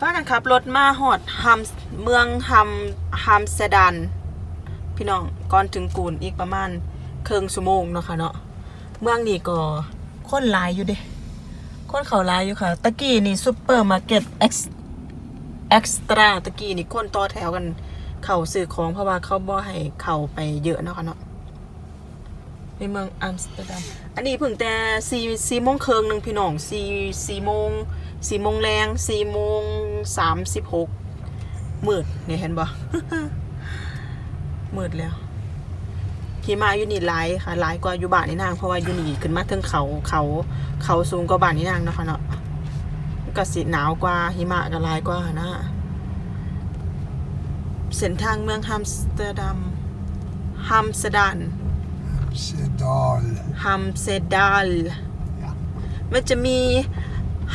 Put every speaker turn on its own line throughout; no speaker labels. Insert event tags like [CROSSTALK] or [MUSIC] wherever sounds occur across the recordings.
ป้ากันขับรถมาฮอดฮัมเมืองฮัมฮัมสเตดัน พี่น้องก่อนถึงกูนอีกประมาณเครึ่งชั่วโมงเนาะค่ะเนาะเมืองนี้ก็คนหลายอยู่เด้คนเขาหลายอยู่ค่ะ ตะกี้นี่ซูเปอร์มาร์เก็ตเอ็กซ์เอ็กซ์ตร้าตะกี้นี่คนต่อแถวกัน เข้าซื้อของเพราะว่าเขาบ่ให้เข้าไปเยอะเนาะค่ะเนาะ ในเมืองอัมสเตอร์ดัม อันนี้เพิ่งแต่สี่สี่โมงเครึ่งหนึ่งพี่น้องสี่สี่โมงสี่โมงแรงสี่โมงสามสิบหกมืดเนี่ยเห็นบ่มืดแล้วหิมะอยู่นี่หลายค่ะหลายกว่าอยู่บ้านนี่นางเพราะว่าอยู่นี่ขึ้นมาเทิงเขาเขาเขาสูงกว่าบ้านนี่นางเนาะค่ะเนาะก็สิหนาวกว่าหิมะก็หลายกว่านะเส้นทางเมืองฮัมสเตอร์ดัมฮัมสดัน
Sedal.
ฮัมเซดัลมันจะมี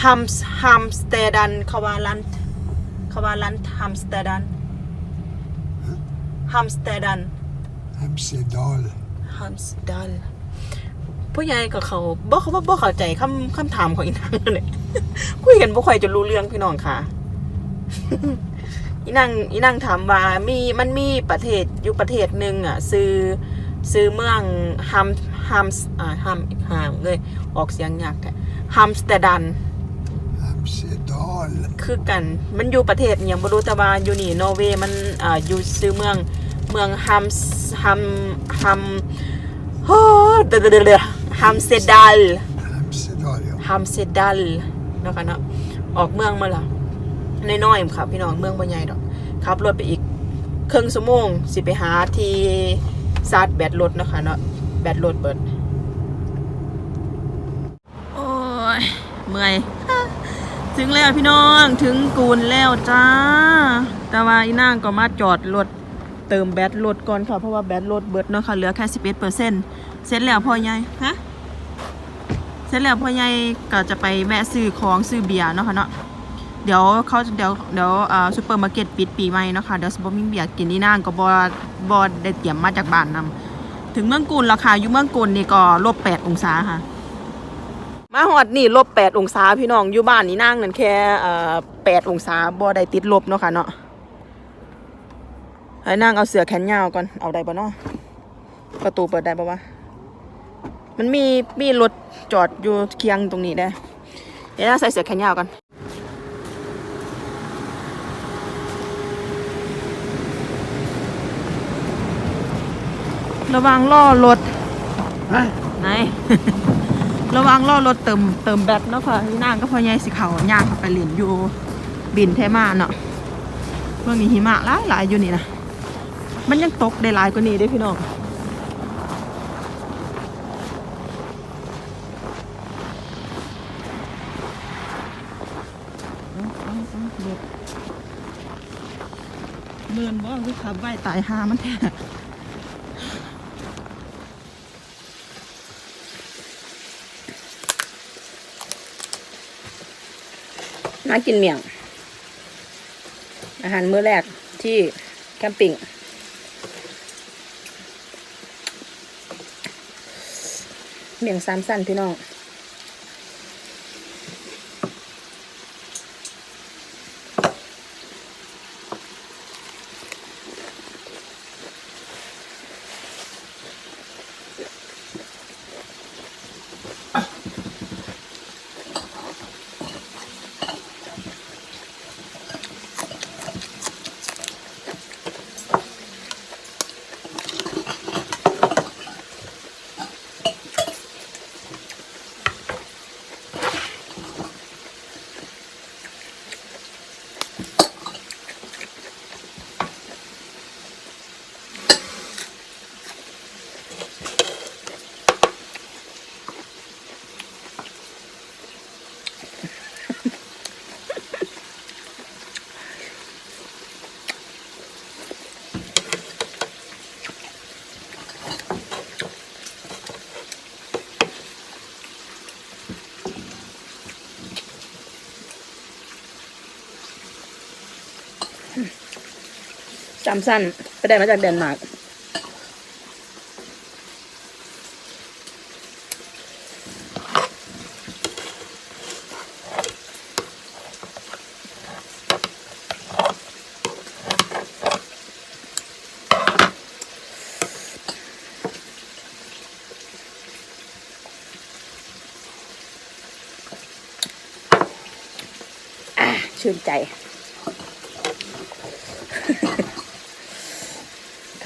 ฮัมส์ฮัมสเตอร์ดันคาวาลันคาวาลันฮัมสเตอร์ดันฮัมสเตอร์ดัน
Amsterdal.
ฮัมสดัลผู้ใหญ่กับเขาบ่เขาบ่บ่เข้าใจคำคำถามของอีนางเลยคุยกันบ่ค่อยจะรู้เรื่องพี่น้องค่ะ อีนางอีนางถามว่ามีมันมีประเทศอยู่ประเทศหนึ่งอะ ซื้อ ซื้อเมืองฮัมฮัมอ่าฮัมห่างเลยออกเสียงยากแต่ฮัมสเตอร์ดัน
Amsterdal.
คือกันมันอยู่ประเทศอหยังบ่รู้แต่ว่าอยู่นี่นอร์เวย์มันอ่าอยู่ซื้อเมืองเมืองฮัมส์ฮัมฮัมโอ้เดยวเดยวเดยวเดยวฮัมสเตอร์ดัล
Amsterdal, ja.
ฮัมสเตอร์ดัลเนาะค่ะเนาะออกเมืองมาและน้อยๆค่ะพี่น้องเมืองบ่ใหญ่ดอกขับรถไปอีกครึ่งชั่วโมงสิไปหาที่ ซาร์จแบตรถนะคะเนาะแบตรถเบิดโอ้ยเมื่อยถึงแล้วพี่น้องถึงกูนแล้วจ้า แต่ว่าอีนางก็มาจอดรถเติมแบตรถก่อนค่ะเพราะว่าแบตรถเบิดเนาะค่ะเหลือแค่11เปอร์เซ็นต์เสร็จแล้วพ่อใหญ่ฮะเสร็จแล้วพ่อใหญ่ก็จะไปแวะซื้อของซื้อเบียร์เนาะค่ะเนาะ เดี๋ยวเขาเดี๋ยวเดี๋ยวอ่าซูเปอร์มาร์เก็ตปิดปีใหม่เนาะค่ะเดี๋ยวสบมีเบียร์กินนี่นางก็บอบอได้เตรียมมาจากบ้านนำถึงเมืองกุนราคาอยู่เมืองกุนนี่ก็ลบ8องศาค่ะ มาฮอดนี่ลบ8องศาพี่น้องอยู่บ้านนี่นางนั่นแค่เอ่อ8องศาบ่ได้ติดลบเนาะค่ะเนาะให้นางเอาเสื้อแขนยาวก่อนเอาได้บ่เนาะประตูเปิดได้บ่วะมันมีมีรถจอดอยู่เคียงตรงนี้ได้เดี๋ยวใส่เสื้อแขนยาวกัน ระวังล่อรถไหน ระวังล่อรถเติมเติมแบตเนาะค่ะที่นั่งก็พอใหญ่สิเขาย่างเข้าไปเหรียญอยู่บินเทมาเนาะเมื่อมีหิมะหลายหลายอยู่นี่นะมันยังตกได้หลายกว่านี้เด้อพี่น้องเมินบ่คือขับไว้ตายหามันแท้ากินเมี่ยง อาหารมื้อแรกที่แคมปิ้งเมี่ยงสามสั้นพี่น้อง จำสั้นไปได้มาจากเดนมาร์กชื่นใจ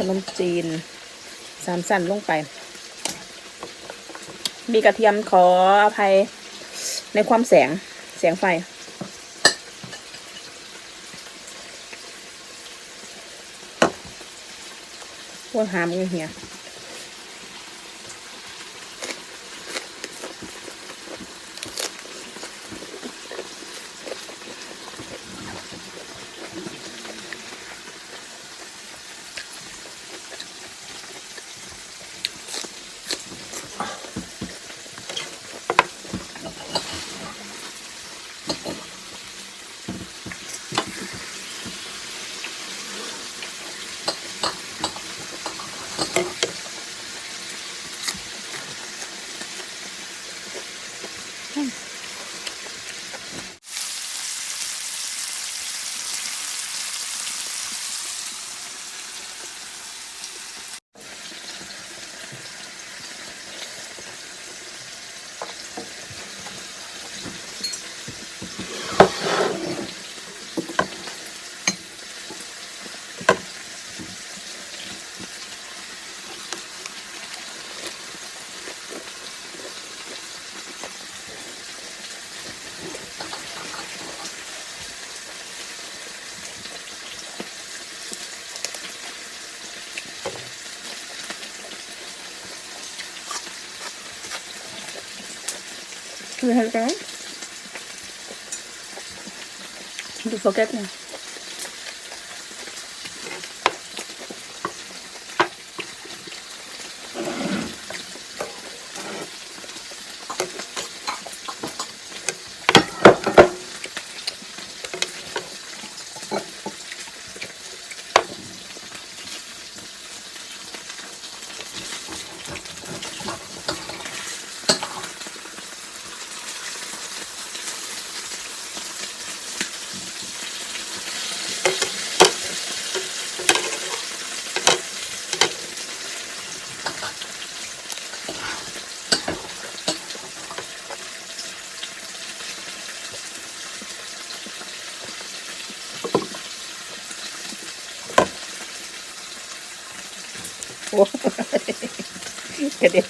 นมจีน สามสั้นลงไป มีกระเทียมขออภัยในความแสงแสงไฟ พวกหามเงีย Doe ik ook niet. [LAUGHS] Cadê?